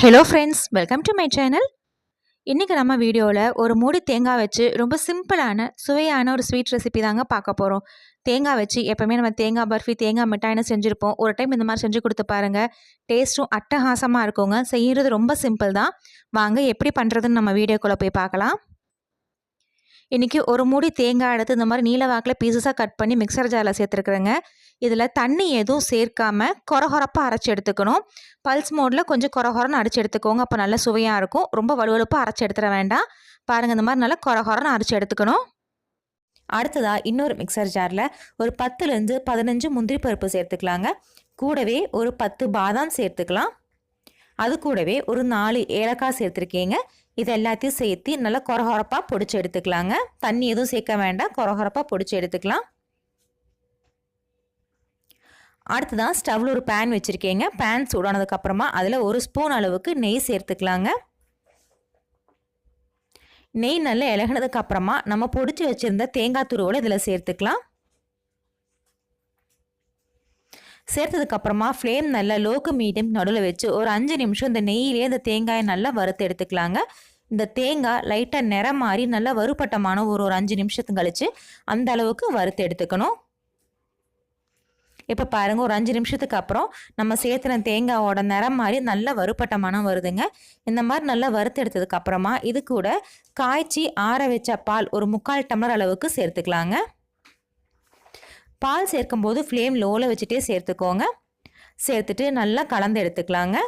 Hello friends welcome to my channel இன்றைக்கி நம்ம வீடியோவில் ஒரு மூடி தேங்காய் வச்சு ரொம்ப சிம்பிளான சுவையான ஒரு ஸ்வீட் ரெசிபி தாங்க பார்க்க போகிறோம் தேங்காய் வச்சு எப்போவுமே நம்ம தேங்காய் பர்ஃபி தேங்காய் மிட்டாய்னு செஞ்சுருப்போம். ஒரு டைம் இந்த மாதிரி செஞ்சு கொடுத்து பாருங்கள் டேஸ்ட்டும் அட்டகாசமாக இருக்குங்க. செய்கிறது ரொம்ப சிம்பிள் தான். வாங்க எப்படி பண்ணுறதுன்னு நம்ம வீடியோக்குள்ளே போய் பார்க்கலாம். இன்றைக்கி ஒரு மூடி தேங்காய் எடுத்து இந்த மாதிரி நீல வாக்கில் பீசஸாக கட் பண்ணி மிக்சர் ஜாரில் சேர்த்துருக்குறேங்க. இதில் தண்ணி எதுவும் சேர்க்காம கொரகொரப்பாக அரைச்சி எடுத்துக்கணும். பல்ஸ் மோடில் கொஞ்சம் கொரகொரன்னு அரைச்சி எடுத்துக்கோங்க. அப்போ நல்லா சுவையாக இருக்கும். ரொம்ப வலுவலுப்பாக அரைச்சி எடுத்துட வேண்டாம். பாருங்கள் இந்த மாதிரி நல்லா கொரகொரன்னு அரைச்சி எடுத்துக்கணும். அடுத்ததாக இன்னொரு மிக்சர் ஜாரில் ஒரு பத்துலேருந்து பதினஞ்சு முந்திரி பருப்பு சேர்த்துக்கலாங்க. கூடவே ஒரு பத்து பாதாம் சேர்த்துக்கலாம். அது கூடவே ஒரு நாலு ஏலக்காய் சேர்த்துருக்கீங்க. இது எல்லாத்தையும் சேர்த்து நல்லா கொரகொரப்பாக பொடிச்சு எடுத்துக்கலாங்க. தண்ணி எதுவும் சேர்க்க வேண்டாம். கொரகொரப்பாக பொடிச்சு எடுத்துக்கலாம். அடுத்ததான் ஸ்டவ்வில் ஒரு பேன் வச்சுருக்கேங்க. பேன் சூடானதுக்கப்புறமா அதில் ஒரு ஸ்பூன் அளவுக்கு நெய் சேர்த்துக்கலாங்க. நெய் நல்லா இலகினதுக்கப்புறமா நம்ம பொடிச்சு வச்சுருந்த தேங்காய் துருவோடு இதில் சேர்த்துக்கலாம். சேர்த்ததுக்கப்புறமா ஃப்ளேம் நல்லா லோக்கு மீடியம் நடுவில் வச்சு ஒரு அஞ்சு நிமிஷம் இந்த நெய்யிலே இந்த தேங்காயை நல்லா வறுத்து எடுத்துக்கலாங்க. இந்த தேங்காய் லைட்டாக நிறம் மாறி நல்லா வறுபட்டமான ஒரு ஒரு அஞ்சு நிமிஷத்து கழித்து அந்த அளவுக்கு வறுத்து எடுத்துக்கணும். இப்போ பாருங்கள் ஒரு அஞ்சு நிமிஷத்துக்கு அப்புறம் நம்ம சேர்த்துன தேங்காவோட நிறம் மாதிரி நல்லா வறுப்பட்ட மனம் வருதுங்க. இந்த மாதிரி நல்லா வறுத்து எடுத்ததுக்கு அப்புறமா இது கூட காய்ச்சி ஆற வச்ச பால் ஒரு முக்கால் டம்ளர் அளவுக்கு சேர்த்துக்கலாங்க. பால் சேர்க்கும்போது ஃப்ளேம் லோவில் வச்சுட்டே சேர்த்துக்கோங்க. சேர்த்துட்டு நல்லா கலந்து எடுத்துக்கலாங்க.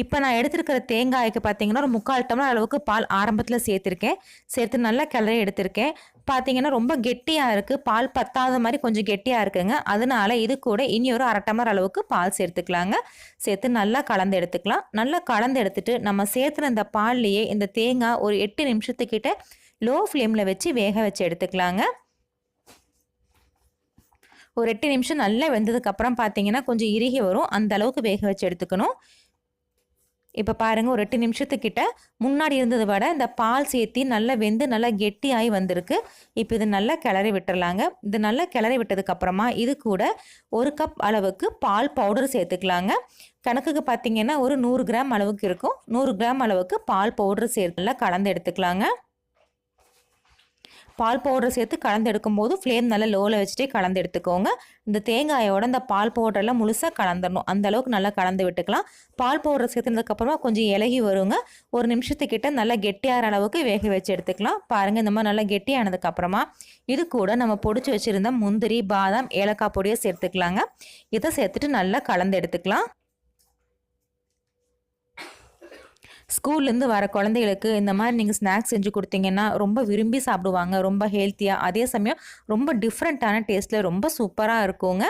இப்போ நான் எடுத்துருக்கிற தேங்காய்க்கு பார்த்தீங்கன்னா ஒரு முக்கால் டம்ளர் அளவுக்கு பால் ஆரம்பத்தில் சேர்த்துருக்கேன். சேர்த்து நல்லா கிளறி எடுத்திருக்கேன். பார்த்தீங்கன்னா ரொம்ப கெட்டியாக இருக்குது பால் பத்தாத மாதிரி கொஞ்சம் கெட்டியாக இருக்குங்க. அதனால இது கூட இனி ஒரு அரை டம்ளர் அளவுக்கு பால் சேர்த்துக்கலாங்க. சேர்த்து நல்லா கலந்து எடுத்துக்கலாம். நல்லா கலந்து எடுத்துட்டு நம்ம சேர்த்துன இந்த பால்லையே இந்த தேங்காய் ஒரு எட்டு நிமிஷத்துக்கிட்ட லோ ஃப்ளேமில் வச்சு வேக வச்சு எடுத்துக்கலாங்க. ஒரு எட்டு நிமிஷம் நல்லா வெந்ததுக்கப்புறம் பார்த்தீங்கன்னா கொஞ்சம் இறுகி வரும். அந்த அளவுக்கு வேக வச்சு எடுத்துக்கணும். இப்போ பாருங்கள் ஒரு எட்டு நிமிஷத்துக்கிட்ட முன்னாடி இருந்ததை விட இந்த பால் சேர்த்தி நல்லா வெந்து நல்லா கெட்டியாகி வந்திருக்கு. இப்போ இது நல்லா கிளறி விட்டுறலாங்க. இது நல்லா கிளறி விட்டதுக்கப்புறமா இது கூட ஒரு கப் அளவுக்கு பால் பவுடர் சேர்த்துக்கலாங்க. கணக்குக்கு பார்த்தீங்கன்னா ஒரு நூறு கிராம் அளவுக்கு இருக்கும். நூறு கிராம் அளவுக்கு பால் பவுடர் சேர்த்து நல்லா கலந்து எடுத்துக்கலாங்க. பால் பவுடர் சேர்த்து கலந்து எடுக்கும்போது ஃப்ளேம் நல்லா லோவில் வச்சுட்டே கலந்து எடுத்துக்கோங்க இந்த தேங்காயோட இந்த பால் பவுடரெல்லாம் முழுசாக கலந்துடணும் அந்த அளவுக்கு நல்லா கலந்து விட்டுக்கலாம். பால் பவுடர் சேர்த்துனதுக்கப்புறமா கொஞ்சம் இலகி வருங்க. ஒரு நிமிஷத்துக்கிட்ட நல்லா கெட்டியாகிற அளவுக்கு வேக வச்சு எடுத்துக்கலாம். பாருங்கள் இந்த மாதிரி நல்லா கெட்டியானதுக்கப்புறமா இது கூட நம்ம பொடிச்சு வச்சுருந்த முந்திரி பாதாம் ஏலக்காய் பொடியை சேர்த்துக்கலாங்க. இதை சேர்த்துட்டு நல்லா கலந்து எடுத்துக்கலாம். ஸ்கூல்லேருந்து வர குழந்தைகளுக்கு இந்த மாதிரி நீங்கள் ஸ்நாக்ஸ் செஞ்சு கொடுத்தீங்கன்னா ரொம்ப விரும்பி சாப்பிடுவாங்க ரொம்ப ஹெல்த்தியாக அதே சமயம் ரொம்ப டிஃப்ரெண்ட்டான டேஸ்ட்டில் ரொம்ப சூப்பராக இருக்குங்க.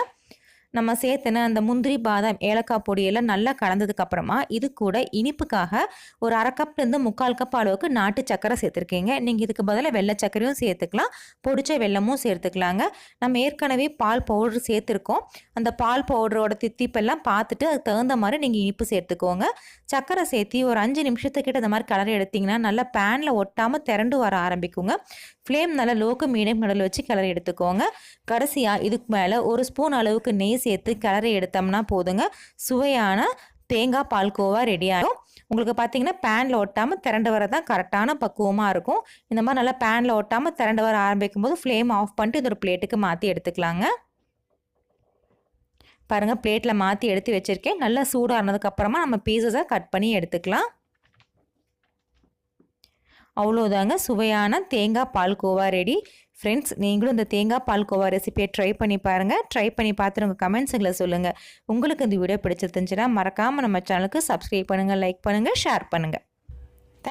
நம்ம சேர்த்துன அந்த முந்திரி பாதாம் ஏலக்காய் பொடியெல்லாம் நல்லா கலந்ததுக்கப்புறமா இது கூட இனிப்புக்காக ஒரு அரை கப்லேருந்து முக்கால் கப் அளவுக்கு நாட்டு சக்கரை சேர்த்துருக்கீங்க. நீங்கள் இதுக்கு பதிலாக வெள்ளை சக்கரையும் சேர்த்துக்கலாம். பொடிச்ச வெள்ளமும் சேர்த்துக்கலாங்க. நம்ம ஏற்கனவே பால் பவுடர் சேர்த்துருக்கோம். அந்த பால் பவுடரோட தித்திப்பெல்லாம் பார்த்துட்டு அதுக்கு தகுந்த மாதிரி நீங்கள் இனிப்பு சேர்த்துக்கோங்க. சக்கரை சேர்த்தி ஒரு அஞ்சு நிமிஷத்துக்கிட்ட இந்த மாதிரி கலர் எடுத்திங்கன்னா நல்லா பேனில் ஒட்டாமல் திரண்டு வர ஆரம்பிக்குங்க. ஃப்ளேம் நல்லா லோக்கு மீடியம் கடல் வச்சு கிளறி எடுத்துக்கோங்க. கடைசியாக இதுக்கு மேலே ஒரு ஸ்பூன் அளவுக்கு நெய் சேர்த்து கிளறி எடுத்தோம்னா போதுங்க. சுவையான தேங்காய் பால்கோவா ரெடி ஆகும் உங்களுக்கு பார்த்தீங்கன்னா பேனில் ஒட்டாமல் திரண்டு வர தான் கரெக்டான பக்குவமாக இருக்கும். இந்த மாதிரி நல்லா பேனில் ஒட்டாமல் திரண்டு வர ஆரம்பிக்கும் போது ஃப்ளேம் ஆஃப் பண்ணிட்டு இந்த ஒரு பிளேட்டுக்கு மாற்றி எடுத்துக்கலாங்க. பாருங்கள் பிளேட்டில் மாற்றி எடுத்து வச்சுருக்கேன். நல்லா சூடானதுக்கப்புறமா நம்ம பீஸஸை கட் பண்ணி எடுத்துக்கலாம். அவ்வளோதாங்க சுவையான தேங்காய் பால்கோவா ரெடி ஃப்ரெண்ட்ஸ் நீங்களும் இந்த தேங்காய் பால்கோவா ரெசிபியை ட்ரை பண்ணி பாருங்கள் ட்ரை பண்ணி பார்த்துட்டு உங்கள் கமெண்ட்ஸுங்களை சொல்லுங்கள் உங்களுக்கு இந்த வீடியோ பிடிச்சிருந்துச்சுன்னா மறக்காமல் நம்ம சேனலுக்கு சப்ஸ்கிரைப் பண்ணுங்கள் லைக் பண்ணுங்கள் ஷேர் பண்ணுங்கள்